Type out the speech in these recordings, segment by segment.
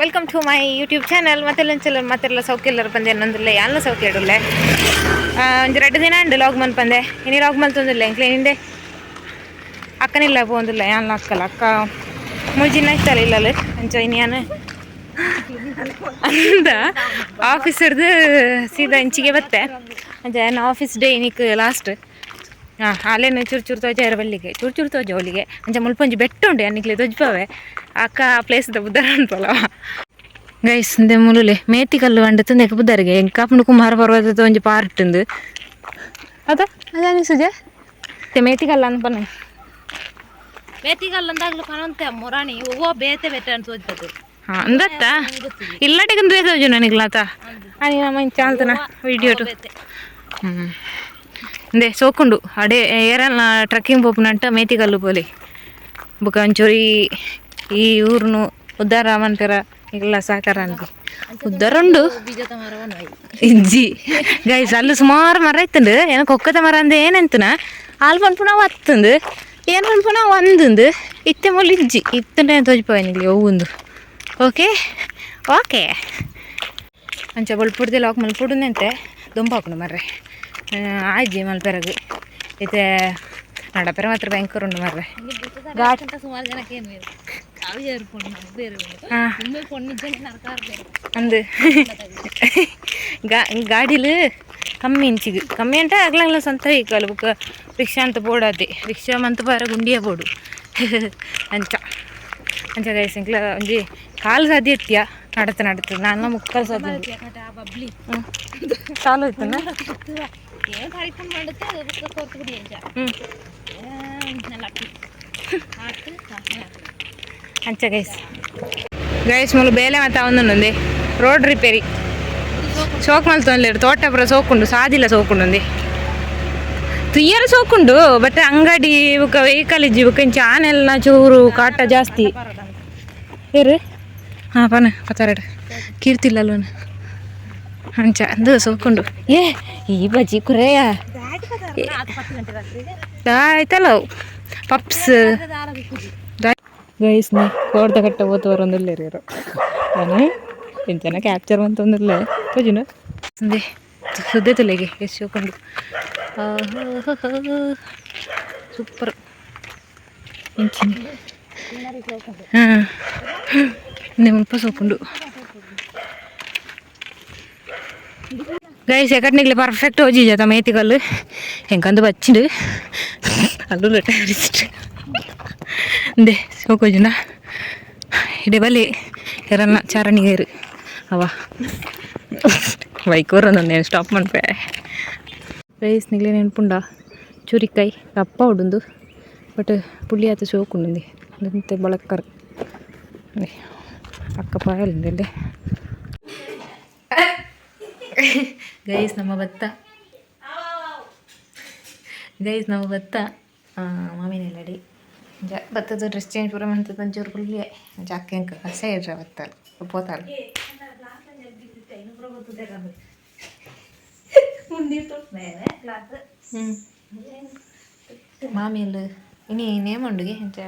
Welcome to my YouTube channel ಮತ್ತೆಲ್ಲ ಮತ್ತೆಲ್ಲ ಸೌಖ್ಯ ಎಲ್ಲರೂ ಬಂದೆ. ಅನ್ನೊಂದಿಲ್ಲ ಎಲ್ಲ ಸೌಖ್ಯ ಇಡಲ್ಲ. ಒಂದು ಎರಡು ದಿನ ಉಂಡು ಲಾಗ್ ಮನ್ ಬಂದೆ. ಇನ್ನು ಲಾಗ್ ಮನ್ ತಂದಿಲ್ಲ. ಎಂಕ್ಲೆ ಹಿಂದೆ ಅಕ್ಕನಿಲ್ಲ ಬಂದಿಲ್ಲ ಯಾನ್ ಅಕ್ಕಲ್ಲ. ಅಕ್ಕ ಮುಜಿನ ಇತ್ತಲ್ಲ ಇಲ್ಲ ಅಂಚ ಇನ್ಯಾನು ಅಂದ ಆಫೀಸರ್ದು ಸೀದಾ ಇಂಚಿಗೆ ಬತ್ತೆ. ನಾನು ಆಫೀಸ್ ಡೇ ಇನಿಕ್ ಲಾಸ್ಟ್ ಹಾಂ ಹಾಲೇನು ಚೂರು ಚೂರು ತೋಜ ಬಲ್ಲಿಗೆ ಚೂರು ಚೂರು ತೋಜ ಅವಳಿಗೆ. ಅಂಚ ಮುಲ್ಪೊಂಜಿ ಬೆಟ್ಟ ಉಂಡೆ ಅನ್ನಿಕ್ಲೆ ತೊಜ್ಪವೆ ಅಕ್ಕ ಆ ಪ್ಲೇಸ್ದ ಬುದ್ಧರ ಅಂತಲ್ಲ ಗೈಸ್ ಇಂದೆ ಮುಲುಲೆ ಮೇತಿ ಕಲ್ಲು ಅಂಡ ತಂದೆಕ ಬುದ್ಧರಿಗೆ. ಕಾಪುಂಡು ಕುಮಾರ ಪರ್ವತದ ಒಂಜಿ ಪಾರ್ಟ್ ಉಂದು ಅದ? ಅದಾನಿ ಸುಜ? ಮೇತಿ ಕಲ್ಲು ಅನ್ಪನೆ ಬೇತಿಗಲ್ಲಂದಾಗ್ಲು ಪನಂತೆ ಮೊರಾಣಿ ಓ ಬೇತೆ ಬೇತೆ ಅಂತ ತೋಜ್ತದೆ. ಹಾಂ ಅಂದತ್ತ? ಇಲ್ಲಟಿಗಂದು ಬೇಸೋಜು ನನಗ್ಲಾತ? అని ನಮ್ಮ ಚಾಲ್ತನ. ವಿಡಿಯೋ ಹ್ಞೂ ಸೋಕುಂಡು. ಅಡೆ ಏರಲ್ಲ ಟ್ರಕ್ಕಿಂಗ್ ಪೋಪುನಂಟ ಮೇತಿಗಲ್ಲು ಪೋಲಿ. ಬೊಕ ಒಂಚೂರಿ ಈ ಊರ್ನು ಉದ್ದಾರ ಮಂತರ ಇಲ್ಲ ಸಾಕಾರ ಅಂತ ಉದ್ದಾರ ಉಂಡು ಬೀಜದ ಮರವನ್ನು ಇಜ್ಜಿ. ಗೈಸ್ ಅಲ್ಲಿ ಸುಮಾರು ಮರ ಇತ್ತಂಡು. ಏನಕ್ಕೆ ಕೊಕ್ಕದ ಮರ ಅಂದೆ ಏನಂತನ? ಹಾಲು ಪನ್ಪುನ ಹತ್ತಂದು ಏನು ಪನ್ಪುನ ಒಂದಂದು. ಇತ್ತೆ ಮೊಲ್ ಇಜ್ಜಿ. ಇತ್ತಂಡೆ ನಿಲ್ಲಿ ಹೋಗುಂದು ಓಕೆ? ಓಕೆ. ಅಂಚ ಬೊಳ್ಪುಡ್ದೆ ಲಾಕ್ ಮಲ್ಪುಡುಂದಂತೆ ದುಂಬಾಪುಂಡು ಮರ್ರೆ. ಆಜ್ಜಿ ಮಲ್ಪೆರಗು ಇತ್ತೆ ನಡಪೆರ ಮಾತ್ರ ಭಯಂಕರ ಉಂಡು ಮರ್ರೆ ಘಾಟ್ ಸುಮಾರು ಜನಕ್ಕೆ ಏನು ಅಂದು ಗಾಡಿಲು ಕಮ್ಮಿ ಇಂಚಿಗೆ ಕಮ್ಮಿ ಅಂತ ಆಗ್ಲಂಗ್ಲ ಸಂತ ಈಗಲ್ಲ ಬುಕ್ಕ ರಿಕ್ಷಾ ಅಂತ ಬೋಡಾದೆ ರಿಕ್ಷಾ ಮಂತ ಬಾರ ಗುಂಡಿಯ ಬೋಡು ಅಂಚ ಅಂಚ ಗೈಸ್ ಇಂಕ್ಲ ಒಂಜಿ ಕಾಲು ಸಾಧ್ಯ ಇರ್ತೀಯ ನಡತ ನಡತ ನಾನು ಮುಕ್ಕಾಲು ಸಾಧ್ಯ ಚಾಲು ಇತ್ತು ಏನು ಕರಿಕೊಂಡು ಮಾಡುತ್ತೆ ಅದು ಕೊರ್ತು ಬಿಡಿ ಅಂತ ಹ್ಞೂ ಲಕ್ಕಿ ಹಾಕಿ ಅಂಚ ಗೈಸ್ ಗೈಸ್ ಮುಲು ಬೇಲೆ ಮತ್ತೆ ಅವನೊಂದು ರೋಡ್ ರಿಪೇರಿ ಸೋಕು ಮಲ್ತೊಂದ್ಲೇರು ತೋಟಪುರ ಸೋಕುಂಡು ಸಾದಿಲ್ಲ ಸೋಕುಂಡು ತುಯ್ಯರ ಸೋಕುಂಡು ಬಟ್ ಅಂಗಡಿ ಬುಕ್ಕ ವೆಹಿಕಲ್ ಇಜ್ಜಿ ಬುಕ್ಕ ಇಂಚ ಆನೆಲ್ಲ ಚೂರು ಕಾಟ ಜಾಸ್ತಿ ಏರು ಹಾಂ ಪನ ಪತ್ತಾರೆಡು ಕೀರ್ತಿಲ್ಲಲ್ವನ ಅಂಚ ಅಂದು ಸುಲ್ಕೊಂಡು ಏ ಈ ಬಜ್ಜಿ ಕುರೆಯ ಆಯ್ತಲ್ಲ ಪಪ್ಸ್ ಗೈಸ್ ನೀ ಕೋಡ್ದ ಕಟ್ಟ ಓದ್ತವ್ರು ಒಂದಿಲ್ಲ ರೀರು ಏನೇ ಇಂಚನ ಕ್ಯಾಪ್ಚರ್ ಅಂತಂದಿಲ್ಲ ಪೂಜಿನ ಸಂದೆ ಸುದ್ದೆ ತಲೆಗೆ ಎಷ್ಟು ಶಿವಕೊಂಡು ಸೂಪರ್ ಇಂಚಿನ ಹಾಂ ನಿಮ್ಮ ಸೋಕೊಂಡು గైస్ ఎక్కడికి పర్ఫెక్ట్ వచ్చి చేత మేతికల్లు ఇంకందు వచ్చిండు అల్లు టైరిస్ట్ ఇందే సోకొచ్చిన ఇడే బలి ఎరన్న చారణి గారు అవ బైక్ వరను నేను స్టాప్ మనిపే ಗೈಸ್ ನಿಗ್ಲೆ ನೆನ್ಪುಂಡ ಚೂರಿಕಾಯಿ ದಪ್ಪ ಉಡುಂದು ಬಟ್ ಪುಳಿ ಆತ ಸೋಕುಂಡು ಅಂತೆ ಬಳಕ್ಕರ್ ಅಕ್ಕ ಪಾಯಲಿಂದಲ್ಲೇ ಗೈಸ್ ನಮ್ಮ ಭತ್ತ ಗೈಸ್ ನಮ್ಮ ಭತ್ತ ಮಾವಿನ ಎಲ್ಲಡಿ ಜ ಭತ್ತದ ಡ್ರೆಸ್ ಚೇಂಜ್ ಪೂರ ಮಾಡ್ತದೆ ಒಂಚೂರು ಫುಲ್ಲಿ ಜಾಕೆ ಅಂಕ ಕಸ ಇಡ್ರ ಭತ್ತ ಪೋತಾಲ ಹ್ಞೂ ಮಾಮಿಲ್ ಇನಿ ನೇಮುಂಡುಗೆ ಎಂಚ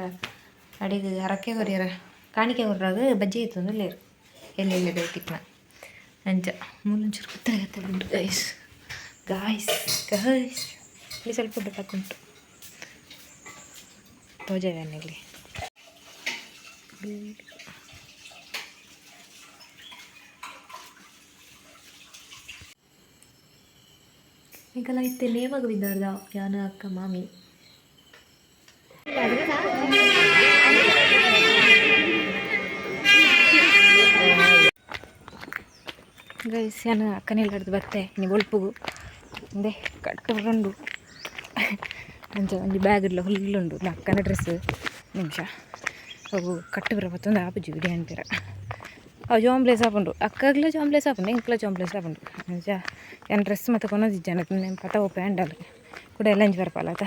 ಅಡಿಗೆ ಹರಕೆ ಕೊರಿಯರ ಕಾಣಿಕೆ ಕೊರ್ರಾಗ ಬಜ್ಜಿ ಇತ್ತು ಲೇರು ಎಲ್ಲೆಲ್ಲಿ ಬೇಕಿತ್ತು ಅಂಚ ಮೂಲಂಚೂರು ಗೊತ್ತಾಗತ್ತೆ ಉಂಟು ಗಾಯ್ಸ್ ಗಾಯ್ಸ್ ಗಾಯ್ಸ್ ಇಲ್ಲಿ ಸ್ವಲ್ಪ ಹಾಕುಂಟು ತೋಜವೇನಿಲ್ಲಿ ಈಗೆಲ್ಲ ಇತ್ತೆ ನೇವಾಗ ಬಿದ್ದಾರ್ದ ಯಾನ ಅಕ್ಕ, ಮಾಮಿ? ಗೈಸ್ಯಾನ ಅಕ್ಕನೇ ಹಿಡ್ದು ಬತ್ತೆ ನೀ ಒಳ್ಪುಗು ಅಂದೆ ಕಟ್ಟಕೊಂಡು ಅಂಚ ಒಂದು ಬ್ಯಾಗ್ ಇರಲ ಹುಲ್ಲುಂಡು ಅಕ್ಕನ ಡ್ರೆಸ್ ನಿಮಿಷ. ಅವು ಕಟ್ಟು ಬರಬತ್ತೊಂದು ಆಪುಜಿ ಬಿಡಿ ಅಂತೀರ. ಅವು ಜಾಂಬ್ಲೇಸ್ ಹಾಕೊಂಡು ಅಕ್ಕಗ್ಲ ಜಾಂಬ್ಲೇಸ್ ಹಾಕೊಂಡು ಇಂಕ್ಲ ಜಾಂಬ್ಲೇಸ್ ಹಾಕೊಂಡು ಅಂಚ ಏನು ಡ್ರೆಸ್ ಮತ್ತೆ ಕೊನೋದು ಜನ ಪತ ಓ ಪ್ಯಾಂಡಲ್ ಕೂಡ ಎಲ್ಲ ಇಂಜ್ ಬರಪಲ್ಲ ಆತ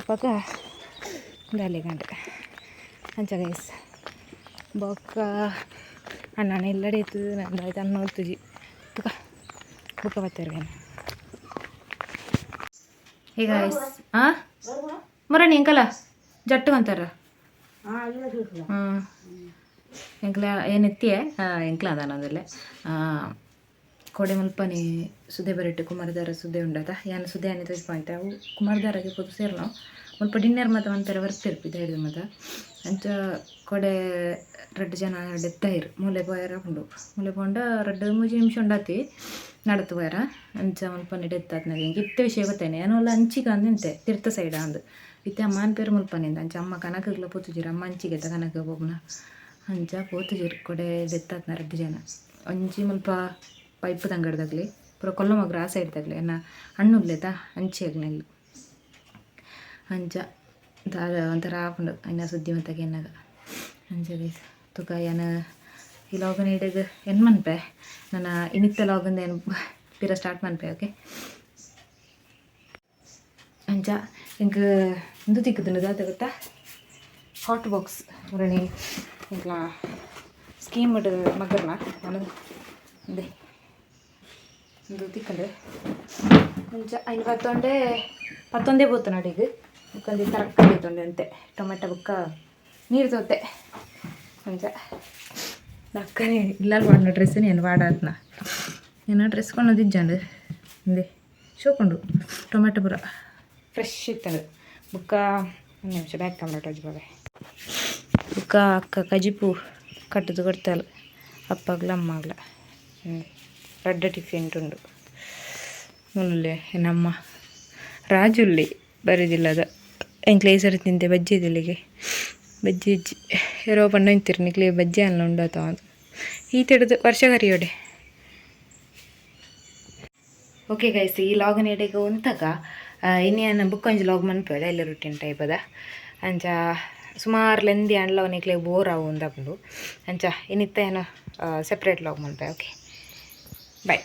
ಅಪ್ಪಾಗ ದಾಲಿ ಅಂಚ ಗೈಸ್ ಬೊಕ್ಕ ಅಣ್ಣ ಎಲ್ಲಡೆ ಇತ್ತು ನಂದು ಆಯ್ತು ಅನ್ನ ನೋಡ್ತಿದ್ವಿ ತುಕ ಬುಕ್ಕ ಬರ್ತಾರೆ ಏನು ಈಗ ಹಾಂ ಮರ ನೀ ಅಂಕಲ ಜಟ್ಟು ಅಂತಾರ? ಹಾಂ ಎಂಕ್ಲ ಏನೆತ್ತಿಯೇ ಎಂಕ್ಲ ಅದಾನ ಅದಲ್ಲೇ ಕೊಡೆ ಮಲ್ಪನೆ ಸುದೆ ಬರಟ್ಟು ಕುಮಾರದಾರ ಸುದೆ ಉಂಡದ ಯಾನು ಸುದೆ ಆನೆ ತೋಜ್ಪಾಂತೆ ಅವು ಕುಮಾರದಾರಗೆ ಪೊದು ಸೇರ್ನಾವು ಮುಲ್ಪ ಡಿನ್ನರ್ ಮಾತ ಒಂಥರ ಬರ್ತಿರ್ಪಿ ಹೇಳಿದ ಮತ ಅಂಚ ಕೊಡೆ ರಡ್ಡು ಜನ ಇರು ಮೂಲೆ ಪೋಯರ ಉಂಡು. ಮೂಲೆ ಪೋಂಡ ರಡ್ಡು ಮೂಜಿ ನಿಮಿಷ ಉಂಡಾತಿ ನಡತು ಬಾಯರ. ಅಂಚ ಮುಲ್ಪ ನಡೆತ್ತಾತ್ ಆತ್ನಾಗ ಹಿಂಗೆ ಇತ್ತೆ ವಿಷಯ ಗೊತ್ತೇನೆ. ಏನೋ ಅಲ್ಲ ಅಂಚಿಗೆ ಅಂದಿಂತೆ ತೀರ್ಥ ಸೈಡ ಅಂದು. ಇತ್ತೆ ಅಮ್ಮನ ಪೇರು ಮುಲ್ಪನಿಂದ ಅಂಚ ಅಮ್ಮ ಕನಕಗ್ಲ ಪೋತುಜಿರು, ಅಮ್ಮ ಅಂಚಿಗೆ ಕನಕ ಹೋಗ್ನ ಅಂಚ ಪೋತುಜಿರು ಕೊಡೆ ಆತ್ನ ರಡ್ಡು ಜನ. ಒಂಜಿ ಮುಲ್ಪ ಪೈಪ್ ತಂಗಡ್ದಾಗ್ಲಿ ಪೂರ ಕೊಲ್ಲಮಗ್ರ ಆ ಸೈಡ್ದಾಗ್ಲಿ ಏನ ಹಣ್ಣು ಉಲ್ಲೇತ ಅಂಚಿ ದಾದ ಒಂಥರ ಆಪುಂಡು ಅನ್ನ ಸುದ್ದಿ ಮತ್ತಾಗ ಎನ್ನಾಗ ಅಂಚ ಗೈಸ್, ತುಕ ಏನ ಈ ಲಾಗನ್ ಇಡಗ ಏನು ಮನ್ಪೆ? ನನ್ನ ಇನಿತ್ತ ಲಾಗಂದ ಏನು ಪಿರ ಸ್ಟಾರ್ಟ್ ಮನ್ಪೆ ಓಕೆ ಅಂಚ ಹಿಂಗೆ ಇಂದು ತಿಕ್ಕದ ಗೊತ್ತಾ? ಹಾಟ್ ಬಾಕ್ಸ್ ಉರಣಿ ಇಂಕ್ಲ ಸ್ಕೀಮ್ ಮಗರ್ನ ನಾನು ಅದೇ ಇದು ತಿಕ್ಕಂಡು. ಮುಂಚೆ ಐನು ಪತ್ತೊಂಡೆ ಪತ್ತೊಂದೇ పోతు ಅಡಿಗೆ ಮುಕ್ಕಂದು ತರಕಾರಿ ಇತ್ತೊಂಡೆ ಅಂತೆ ಟೊಮೆಟೊ ಬುಕ್ಕ ನೀರು ತೋತೆ ಮುಂಚ ಅಕ್ಕನೇ ಇಲ್ಲ ವಾಡಿನ ಡ್ರೆಸ್ నేను వాడాత్న నేను డ్రెస్ కొన్నది ఇచ్చాండు ఉంది చూపండు టొమాటో బుర్ర ఫ్రెష్ ఇస్తాడు బుక్క ಒಂದು ನಿಮಿಷ ಬ್ಯಾಕ್ ಕ್ಯಾಮ್ರಾ ಟಚ್ ಬಾವೆ ಬುಕ್ಕ ಅಕ್ಕ ಕಜಿಪು ಕಟ್ಟದು ಕೊಡ್ತಾಳು ಅಪ್ಪಗ್ಲ ಅಮ್ಮಗ್ಲ రెడ్ టిఫిన్ ఉండు ಮುಳ್ಳೆ ನಮ್ಮ ರಾಜುಲ್ಲಿ ಬರೀದಿಲ್ಲದ ಎಂಕ್ಲೆ ಸರಿ ತಿಂತೆ ಬಜ್ಜಿ ಇದಿಲ್ಲಿಗೆ ಬಜ್ಜಿ ಇಜ್ಜಿ ಬಣ್ಣ ಪಂಡ ನಿಂತಿರು ನಿಕ್ಲೆ ಬಜ್ಜಿ ಅಲ್ಲ ಉಂಡಾತ ಈ ತಿಡ್ದು ವರ್ಷ ಕರಿಯೋಡೆ. ಓಕೆ ಗೈಸ್ ಈ ಲಾಗನ್ ಎಡೆಗೆ ಒಂತಾಗ ಇನ್ನೇನು ಬುಕ್ ಒಂಜಿ ಲಾಗ್ ಮನ್ಪೇಳೆ ಎಲ್ಲ ರುಟೀನ್ ಟೈಪ್ ಅದ. ಅಂಚ, ಸುಮಾರು ಲೆಂದಿ ಅಂಡ್ಲ ಅವನಿಕ್ಲೆ ಬೋರ್ ಅವು ಒಂದಾಪುಂಡು ಅಂಚ, ಇನ್ನಿತ್ತ ಏನೋ ಸೆಪ್ರೇಟ್ ಲಾಗ್ ಮನ್ಪೆ ಓಕೆ ಬಾಯ್